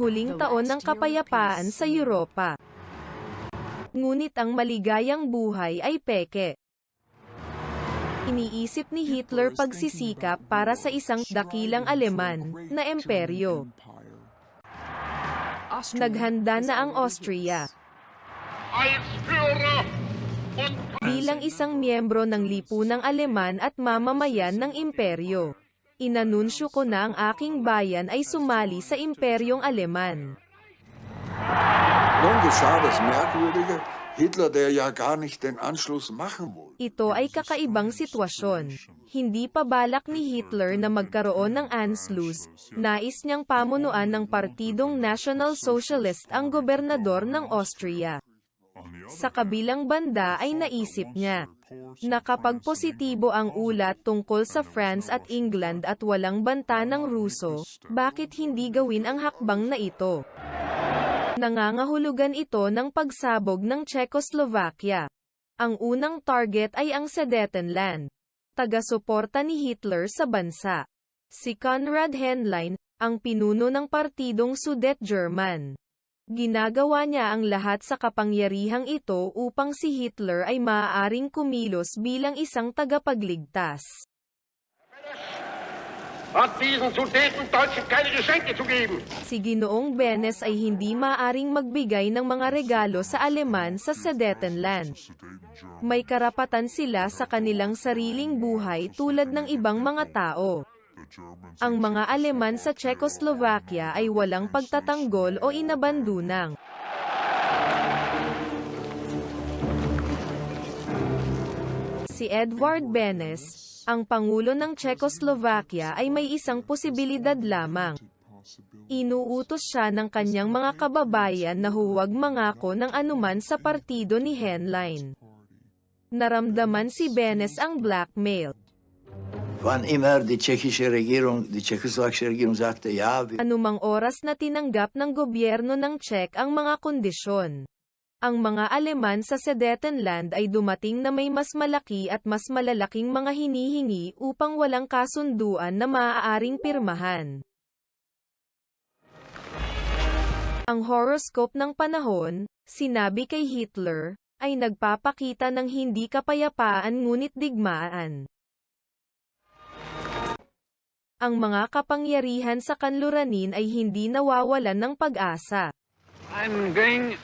huling taon ng kapayapaan sa Europa. Ngunit ang maligayang buhay ay peke. Iniisip ni Hitler pagsisikap para sa isang dakilang Aleman na imperyo. Naghanda na ang Austria. bilang isang miyembro ng lipunang Aleman at mamamayan ng imperyo. Inanunsyo ko na ang aking bayan ay sumali sa imperyong Aleman. Nun geschah das Merkwürdige. Hitler, der ja gar nicht den Anschluss machen wollte. Ito ay kakaibang sitwasyon. Hindi pa balak ni Hitler na magkaroon ng Anschluss, nais niyang pamunuan ng Partidong National Socialist ang gobernador ng Austria. Sa kabilang banda ay naisip niya na kapag positibo ang ulat tungkol sa France at England at walang banta ng Ruso, bakit hindi gawin ang hakbang na ito? Nangangahulugan ito ng pagsabog ng Czechoslovakia. Ang unang target ay ang Sudetenland. Taga-suporta ni Hitler sa bansa. Si Konrad Henlein, ang pinuno ng partidong Sudet German. Ginagawa niya ang lahat sa kapangyarihang ito upang si Hitler ay maaaring kumilos bilang isang tagapagligtas. hat diesen Sudetendeutschen keine Geschenke zu geben. Si Ginoong Benes ay hindi maaring magbigay ng mga regalo sa Aleman sa Sudetenland. May karapatan sila sa kanilang sariling buhay tulad ng ibang mga tao. Ang mga Aleman sa Czechoslovakia ay walang pagtatanggol o inabandunang. Si Edward Benes, ang Pangulo ng Czechoslovakia ay may isang posibilidad lamang. Inuutos siya ng kanyang mga kababayan na huwag mangako ng anuman sa partido ni Henlein. Naramdaman si Benes ang blackmail. Wann immer die tschechische Regierung, die tschechoslowakische Regierung sagte, ja, Anumang oras na tinanggap ng gobyerno ng Czech ang mga kondisyon. Ang mga Aleman sa Sudetenland ay dumating na may mas malaki at mas malalaking mga hinihingi upang walang kasunduan na maaaring pirmahan. Ang horoscope ng panahon, sinabi kay Hitler, ay nagpapakita ng hindi kapayapaan ngunit digmaan. Ang mga kapangyarihan sa kanluranin ay hindi nawawalan ng pag-asa. I'm going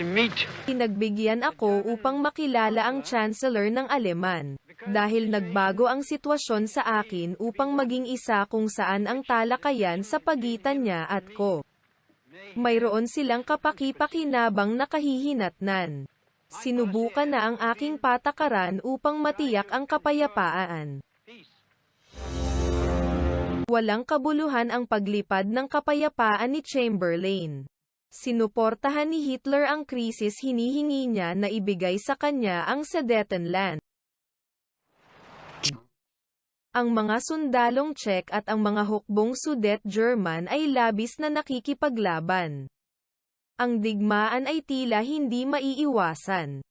to meet Pinagbigyan ako upang makilala ang Chancellor ng Aleman. Dahil nagbago ang sitwasyon sa akin upang maging isa kung saan ang talakayan sa pagitan niya at ko. Mayroon silang kapaki-pakinabang na kahihinatnan. Sinubukan na ang aking patakaran upang matiyak ang kapayapaan. Walang kabuluhan ang paglipad ng kapayapaan ni Chamberlain. Sinuportahan ni Hitler ang krisis hinihingi niya na ibigay sa kanya ang Sudetenland. Ang mga sundalong Czech at ang mga hukbong Sudet German ay labis na nakikipaglaban. Ang digmaan ay tila hindi maiiwasan.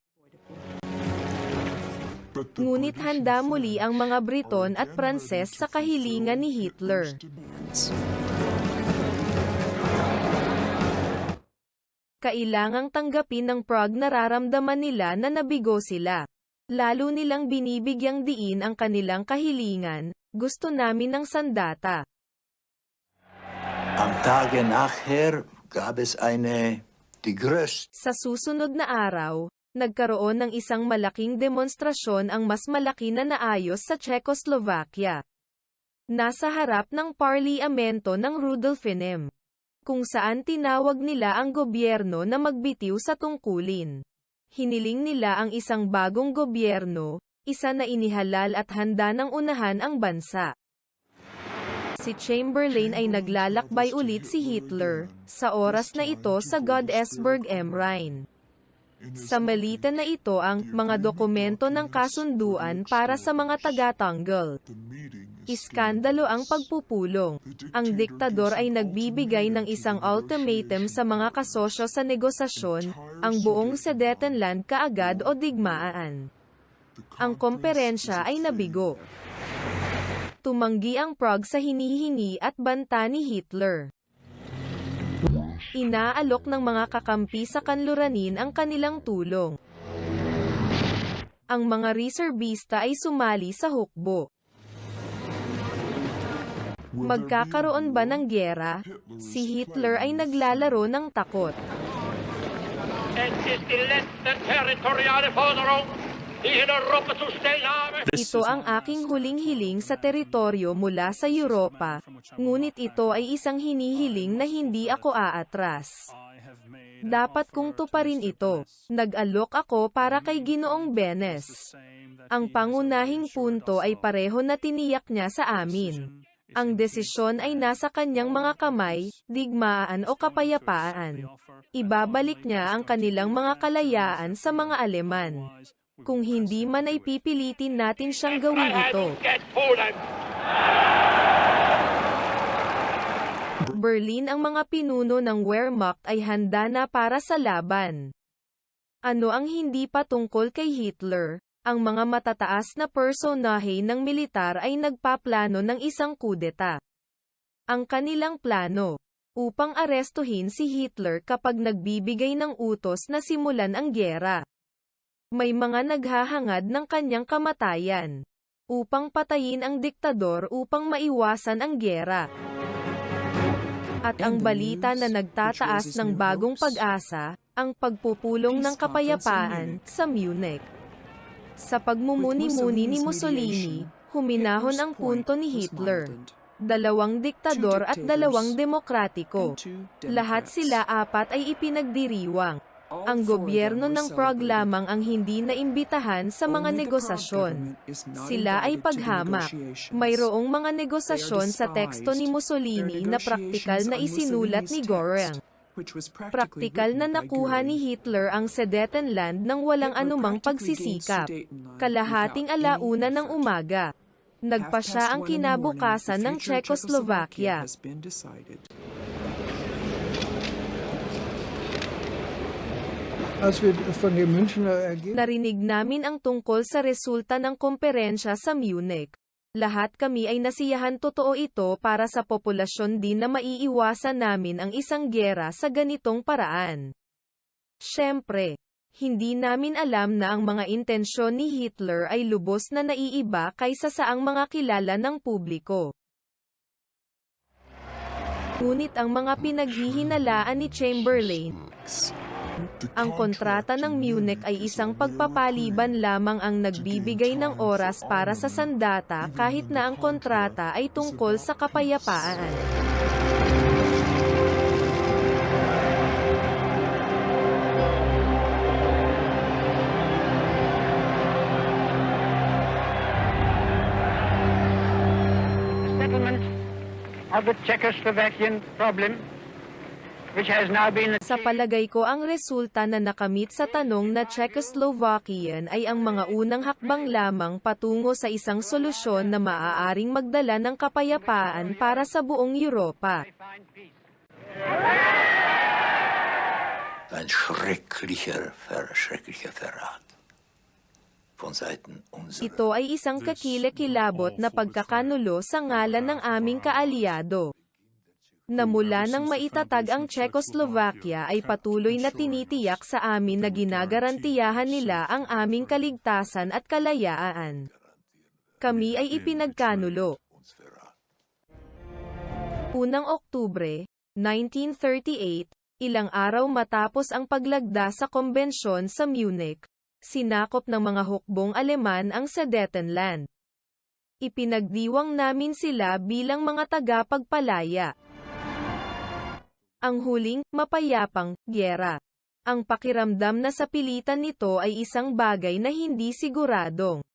Ngunit handa muli ang mga Briton at Pranses sa kahilingan ni Hitler. Kailangang tanggapin ng Prague nararamdaman nila na nabigo sila. Lalo nilang binibigyang diin ang kanilang kahilingan, gusto namin ng sandata. am Tage nachher gab es eine, die größte Sa susunod na araw, nagkaroon ng isang malaking demonstrasyon ang mas malaki na naayos sa Czechoslovakia. Nasa harap ng parliamento ng Rudolfinem, kung saan tinawag nila ang gobyerno na magbitiw sa tungkulin. Hiniling nila ang isang bagong gobyerno, isa na inihalal at handa ng unahan ang bansa. Si Chamberlain ay naglalakbay ulit si Hitler, sa oras na ito sa Godesberg am Rhein. Sa malita na ito ang mga dokumento ng kasunduan para sa mga tagatanggal. Iskandalo ang pagpupulong. Ang diktador ay nagbibigay ng isang ultimatum sa mga kasosyo sa negosasyon, ang buong Sudetenland kaagad o digmaan. Ang komperensya ay nabigo. Tumanggi ang Prague sa hinihingi at banta ni Hitler. Inaalok ng mga kakampi sa kanluranin ang kanilang tulong. Ang mga reservista ay sumali sa hukbo. Magkakaroon ba ng gyera? Si Hitler ay naglalaro ng takot. Es ist die letzte territoriale Forderung, Ito ang aking huling hiling sa teritoryo mula sa Europa, ngunit ito ay isang hinihiling na hindi ako aatras. Dapat kong tuparin ito. Nag-alok ako para kay Ginoong Benes. Ang pangunahing punto ay pareho na tiniyak niya sa amin. Ang desisyon ay nasa kanyang mga kamay, digmaan o kapayapaan. Ibabalik niya ang kanilang mga kalayaan sa mga Aleman. Kung hindi man ay pipilitin natin siyang gawin ito. Berlin ang mga pinuno ng Wehrmacht ay handa na para sa laban. Ano ang hindi pa tungkol kay Hitler? Ang mga matataas na personahe ng militar ay nagpaplano ng isang kudeta. Ang kanilang plano, upang arestuhin si Hitler kapag nagbibigay ng utos na simulan ang gyera. May mga naghahangad ng kanyang kamatayan, upang patayin ang diktador upang maiwasan ang gyera. At ang balita na nagtataas ng bagong pag-asa, ang pagpupulong ng kapayapaan sa Munich. Sa pagmumuni-muni ni Mussolini, huminahon ang punto ni Hitler. Dalawang diktador at dalawang demokratiko. Lahat sila apat ay ipinagdiriwang. Ang gobyerno ng Prague lamang ang hindi naimbitahan sa mga negosasyon. Sila ay paghamak. Mayroong mga negosasyon sa teksto ni Mussolini na praktikal na isinulat ni Goring. Praktikal na nakuha ni Hitler ang Sudetenland nang walang anumang pagsisikap. Kalahating alauna ng umaga. Nagpa siya ang kinabukasan ng Czechoslovakia. Als wir von dem Münchner Ergebnis Narinig namin ang tungkol sa resulta ng komperensya sa Munich. Lahat kami ay nasiyahan totoo ito para sa populasyon din na maiiwasan namin ang isang gyera sa ganitong paraan. Siyempre, hindi namin alam na ang mga intensyon ni Hitler ay lubos na naiiba kaysa sa ang mga kilala ng publiko. Ngunit ang mga pinaghihinalaan ni Chamberlain, ang kontrata ng Munich ay isang pagpapaliban lamang ang nagbibigay ng oras para sa sandata kahit na ang kontrata ay tungkol sa kapayapaan. Of the Czechoslovakian problem, which has now been Sa palagay ko ang resulta na nakamit sa tanong na Czechoslovakian ay ang mga unang hakbang lamang patungo sa isang solusyon na maaaring magdala ng kapayapaan para sa buong Europa. Ein schrecklicher, schrecklicher Verrat von Seiten unserer Ito ay isang kakilekilabot na pagkakanulo sa ngalan ng aming kaalyado. Na mula nang maitatag ang Czechoslovakia ay patuloy na tinitiyak sa amin na ginagarantiyahan nila ang aming kaligtasan at kalayaan. Kami ay ipinagkanulo. Unang Oktubre, 1938, ilang araw matapos ang paglagda sa kombensyon sa Munich, sinakop ng mga hukbong Aleman ang Sudetenland. Ipinagdiwang namin sila bilang mga tagapagpalaya. Ang huling, mapayapang, gyera. Ang pakiramdam na sa pilitan nito ay isang bagay na hindi siguradong.